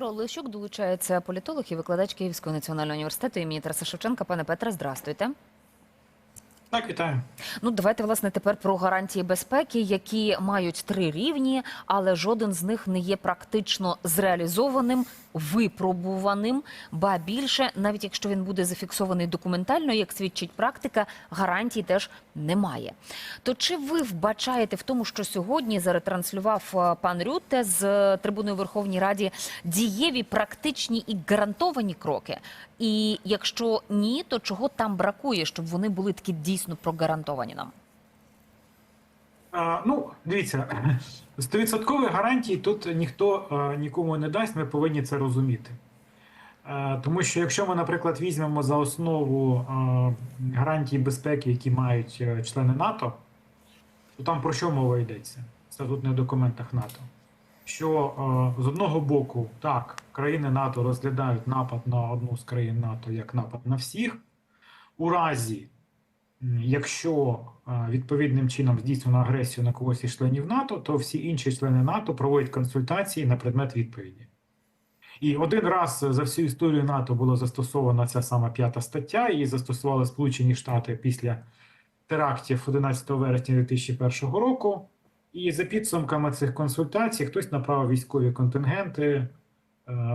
Петро Лещук долучається політолог і викладач Київського національного університету імені Тараса Шевченка. Пане Петре, здрастуйте. Так, вітаю. Ну, давайте власне тепер про гарантії безпеки, які мають три рівні, але жоден з них не є практично зреалізованим, випробуваним. Ба більше, навіть якщо він буде зафіксований документально, як свідчить практика, гарантій теж немає. То чи ви вбачаєте в тому, що сьогодні заретранслював е, пан Рютте з е, трибуни Верховній Раді дієві, практичні і гарантовані кроки? І якщо ні, то чого там бракує, щоб вони були такі дійсно прогарантовані нам? А, ну, дивіться, стовідсоткових гарантій тут ніхто а, нікому не дасть, ми повинні це розуміти. А, тому що якщо ми, наприклад, візьмемо за основу а, гарантії безпеки, які мають е, члени НАТО, то там про що мова йдеться в статутних документах НАТО? Що а, з одного боку, так, країни НАТО розглядають напад на одну з країн НАТО як напад на всіх, у разі Якщо е, відповідним чином здійснено агресію на когось із членів НАТО, то всі інші члени НАТО проводять консультації на предмет відповіді. І один раз за всю історію НАТО було застосована ця сама п'ята стаття, її застосували Сполучені Штати після терактів 11 вересня 2001 року. І за підсумками цих консультацій хтось направив військові контингенти е,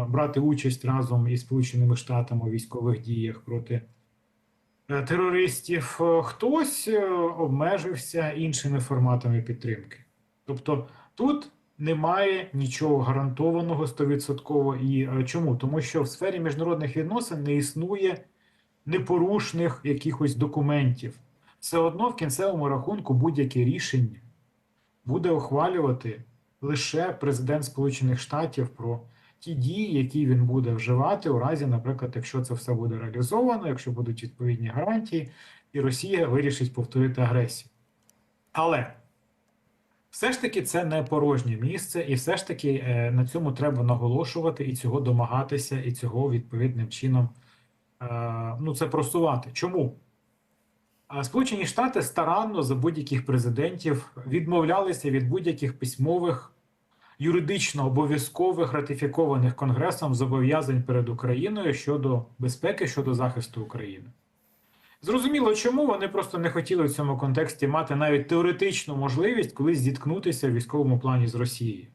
брати участь разом із Сполученими Штатами у військових діях проти терористів, е, хтось е, обмежився іншими форматами підтримки. Тобто тут немає нічого гарантованого 100%. І е, чому? Тому що в сфері міжнародних відносин не існує непорушних якихось документів. Все одно в кінцевому рахунку будь-яке рішення буде ухвалювати лише президент Сполучених Штатів про ті дії, які він буде вживати у разі, наприклад, якщо це все буде реалізовано, якщо будуть відповідні гарантії, і Росія вирішить повторити агресію. Але все ж таки це не порожнє місце, і все ж таки е, на цьому треба наголошувати і цього домагатися, і цього відповідним чином е, ну, це просувати. Чому? Сполучені Штати старанно за будь-яких президентів відмовлялися від будь-яких письмових, юридично обов'язкових ратифікованих Конгресом зобов'язань перед Україною щодо безпеки, щодо захисту України. Зрозуміло, чому вони просто не хотіли в цьому контексті мати навіть теоретичну можливість колись зіткнутися в військовому плані з Росією.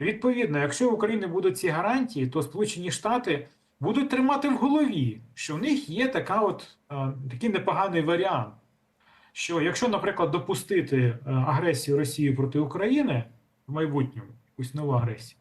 Відповідно, якщо в Україні будуть ці гарантії, то Сполучені Штати будуть тримати в голові, що в них є така от, е, такий непоганий варіант. Що якщо, наприклад, допустити е, агресію Росії проти України в майбутньому, якусь нову агресію,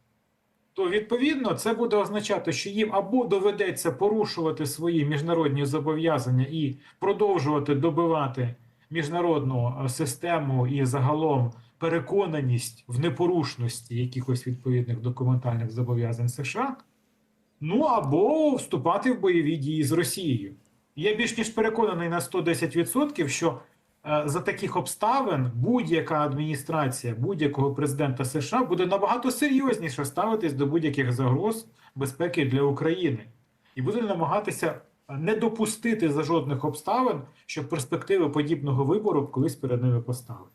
то відповідно це буде означати, що їм або доведеться порушувати свої міжнародні зобов'язання і продовжувати добивати міжнародну е, систему і загалом переконаність в непорушності якихось відповідних документальних зобов'язань США. Ну або вступати в бойові дії з Росією. Я більш ніж переконаний на 110%, що за таких обставин будь-яка адміністрація будь-якого президента США буде набагато серйозніше ставитись до будь-яких загроз безпеки для України і буде намагатися не допустити за жодних обставин, щоб перспективи подібного вибору колись перед ними поставили.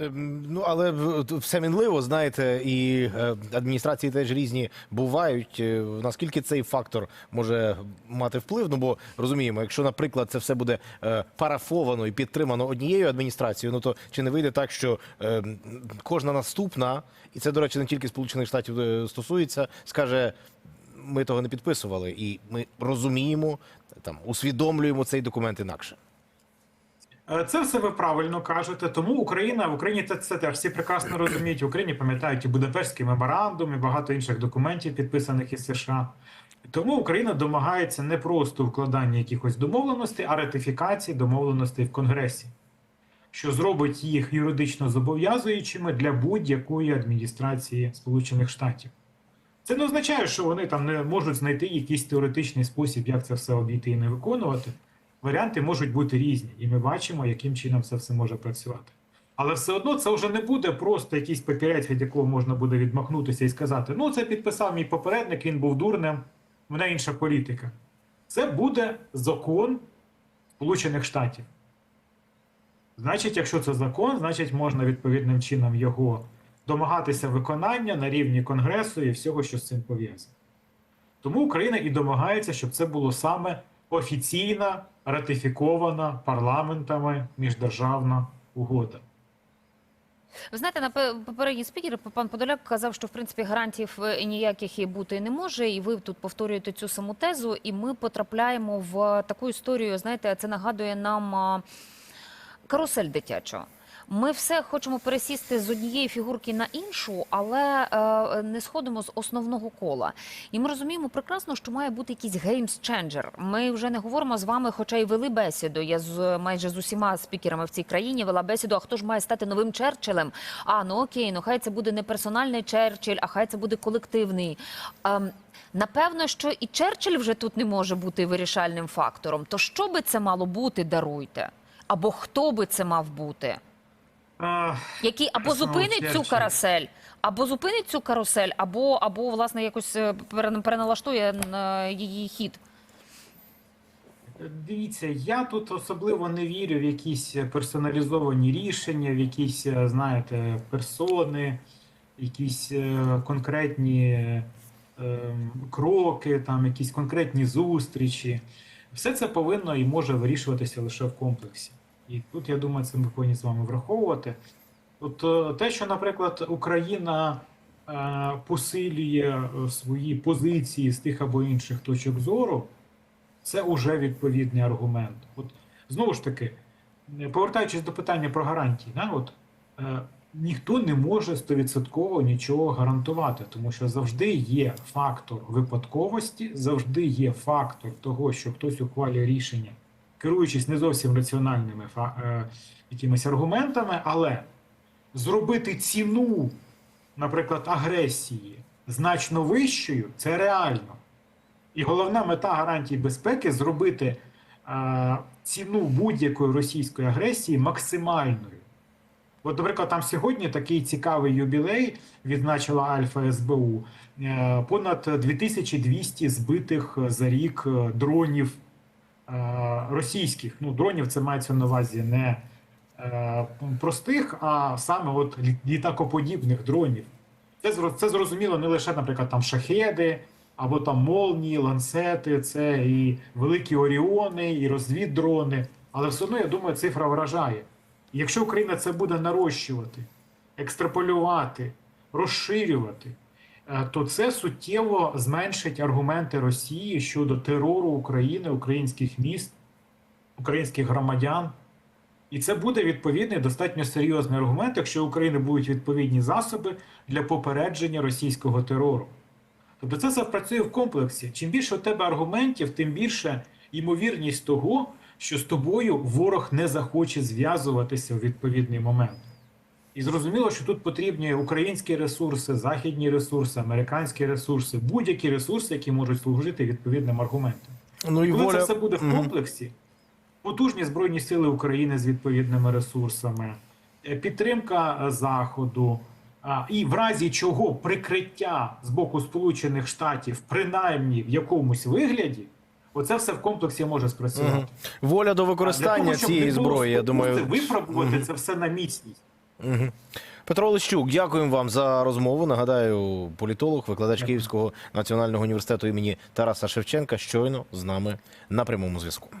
Ем, Ну, але все мінливо, знаєте, і е, адміністрації теж різні бувають. Е, Наскільки цей фактор може мати вплив? Ну бо розуміємо, якщо, наприклад, це все буде е, парафовано і підтримано однією адміністрацією, ну то чи не вийде так, що кожна наступна, і це, до речі, не тільки Сполучених Штатів стосується, скаже. Ми того не підписували, і ми розуміємо, там усвідомлюємо цей документ інакше. Е, Це все ви правильно кажете. Тому Україна в Україні це, це теж всі прекрасно розуміють. В Україні пам'ятають і Будапештський меморандум, і багато інших документів, підписаних із США. Тому Україна домагається не просто вкладання якихось домовленостей, а ратифікації домовленостей в Конгресі, що зробить їх юридично зобов'язуючими для будь-якої адміністрації Сполучених Штатів. Це не означає, що вони там не можуть знайти якийсь теоретичний спосіб, як це все обійти і не виконувати. Варіанти можуть бути різні, і ми бачимо, яким чином це все може працювати. Але все одно це вже не буде просто якийсь папірець, від якого можна буде відмахнутися і сказати: ну, це підписав мій попередник, він був дурним, в мене інша політика. Це буде закон Сполучених Штатів. Значить, якщо це закон, значить можна відповідним чином його домагатися виконання на рівні Конгресу і всього, що з цим пов'язано. Тому Україна і домагається, щоб це було саме офіційна, ратифікована парламентами міждержавна угода. Ви знаєте, на пе- попередній спікер пан Подоляк казав, що в принципі гарантій е, ніяких і бути не може, і ви тут повторюєте цю саму тезу, і ми потрапляємо в таку історію. Знаєте, це нагадує нам карусель дитячу. Ми все хочемо пересісти з однієї фігурки на іншу, але е, не сходимо з основного кола. І ми розуміємо прекрасно, що має бути якийсь геймс ченджер. Ми вже не говоримо з вами, хоча й вели бесіду. Я з майже з усіма спікерами в цій країні вела бесіду. А хто ж має стати новим Черчиллем? А ну окей, ну хай це буде не персональний Черчилль, а хай це буде колективний. Ем, Напевно, що і Черчилль вже тут не може бути вирішальним фактором. То що би це мало бути, даруйте? Або хто би це мав бути? Який або зупинить цю карусель, або зупинить цю карусель, або, або власне якось е, переналаштує е, її хід. Дивіться, я тут особливо не вірю в якісь персоналізовані рішення, в якісь, е, знаєте, персони, якісь конкретні е, кроки, там, якісь конкретні зустрічі. Все це повинно і може вирішуватися лише в комплексі. І тут, я думаю, це ми повинні з вами враховувати. От е, те, що, наприклад, Україна е, посилює е, свої позиції з тих або інших точок зору, це вже відповідний аргумент. От знову ж таки, повертаючись до питання про гарантії, да, от, е, ніхто не може стовідсотково нічого гарантувати, тому що завжди є фактор випадковості, завжди є фактор того, що хтось ухвалює рішення, керуючись не зовсім раціональними е, якимись аргументами, але зробити ціну, наприклад, агресії значно вищою, це реально. І головна мета гарантій безпеки зробити е, ціну будь-якої російської агресії максимальною. От, наприклад, там сьогодні такий цікавий юбілей відзначила Альфа СБУ. Е, понад 2200 збитих за рік е, дронів російських. Ну, дронів це мається на увазі не е, простих, а саме от літакоподібних дронів. Це, це зрозуміло не лише, наприклад, там шахеди, або там молнії, ланцети, це і великі оріони, і розвіддрони. Але все одно, я думаю, цифра вражає. Якщо Україна це буде нарощувати, екстраполювати, розширювати, е, то це суттєво зменшить аргументи Росії щодо терору України, українських міст, українських громадян. І це буде відповідний достатньо серйозний аргумент, якщо у України будуть відповідні засоби для попередження російського терору. Тобто це все працює в комплексі. Чим більше у тебе аргументів, тим більше ймовірність того, що з тобою ворог не захоче зв'язуватися в відповідний момент. І зрозуміло, що тут потрібні українські ресурси, західні ресурси, американські ресурси, будь-які ресурси, які можуть служити відповідним аргументом. Ну і Коли воля це все буде в комплексі, потужні Збройні Сили України з відповідними ресурсами, е, підтримка е, Заходу, а, і в разі чого прикриття з боку Сполучених Штатів, принаймні в якомусь вигляді, оце все в комплексі може спрацювати. Мгм. воля до використання того, цієї зброї, я думаю. випробувати це все на міцність. Мгм. Петро Лищук, дякуємо вам за розмову. Нагадаю, політолог, викладач Київського національного університету імені Тараса Шевченка щойно з нами на прямому зв'язку.